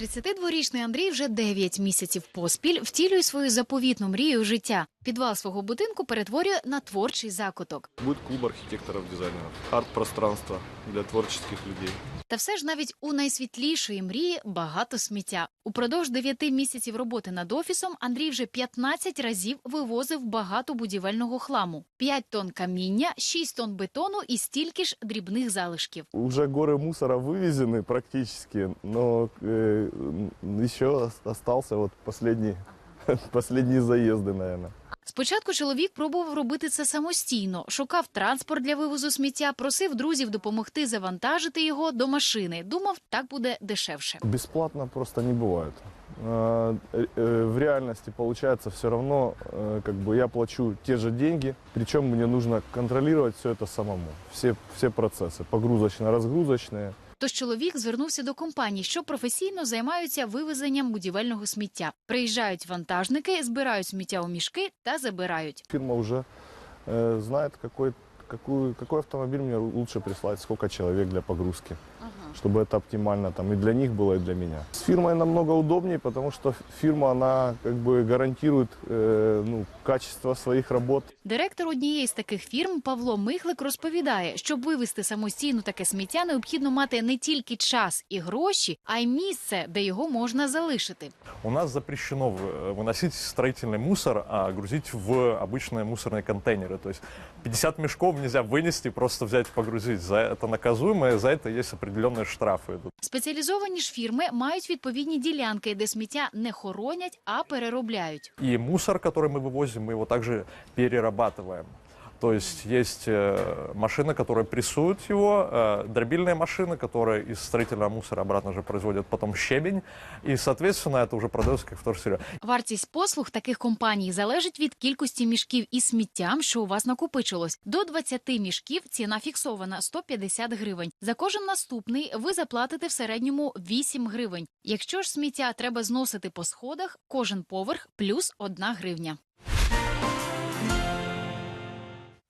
32-річний Андрій вже 9 місяців поспіль втілює свою заповітну мрію життя. Підвал свого будинку перетворює на творчий закуток. Будет клуб архитекторов-дизайнеров, арт-пространство для творческих людей. Та все ж навіть у найсвітлішої мрії багато сміття. Упродовж 9 місяців роботи над офісом Андрій вже 15 разів вивозив багато будівельного хламу: 5 тонн каміння, 6 тонн бетону і стільки ж дрібних залишків. Уже горы мусора вывезены практически, но э, м, еще ос- остался вот последний, последние заезды, наверное. Спочатку чоловік пробував робити це самостійно, шукав транспорт для вивозу сміття, просив друзів допомогти завантажити його до машини. Думав, так буде дешевше. Бесплатно просто не бывает. Э, э, В реальности получается все равно, э, как бы я плачу те же деньги, причем мне нужно контролировать все это самому, все, все процессы, погрузочно-разгрузочные. Тож чоловік звернувся до компаній, що професійно займаються вивезенням будівельного сміття. Приїжджають вантажники, збирають сміття у мішки та забирають. Фірма уже знає, знает, який какой автомобиль мне лучше прислати, сколько чоловік для погрузки чтобы это оптимально там и для них было, и для меня. С фирмой намного удобнее, потому что фирма, она как бы гарантирует э, ну, качество своих работ. Директор однієї з таких фірм Павло Михлик розповідає, щоб вивезти самостійно таке сміття, необхідно мати не тільки час і гроші, а й місце, де його можна залишити. У нас запрещено в- выносить строительный мусор, а грузить в обычные мусорные контейнеры. То есть 50 мешков нельзя вынести, просто взять и погрузить. За это наказуемо, и за это есть определенные штрафы идут. Спеціалізовані ж фірми мають відповідні ділянки, де сміття не хоронять, а переробляють. И мусор, который мы вывозим, мы его также перерабатываем. То есть есть э, машины, которые прессуют его, э, дробильные машины, которые из строительного мусора обратно же производят потом щебень, и, соответственно, это уже продается как вторсырье. Вартість послуг таких компаній залежить від кількості мішків із сміттям, що у вас накопичилось. До 20 мішків ціна фіксована 150 гривень. За кожен наступний ви заплатите в середньому 8 гривень. Якщо ж сміття треба зносити по сходах, кожен поверх плюс 1 гривня.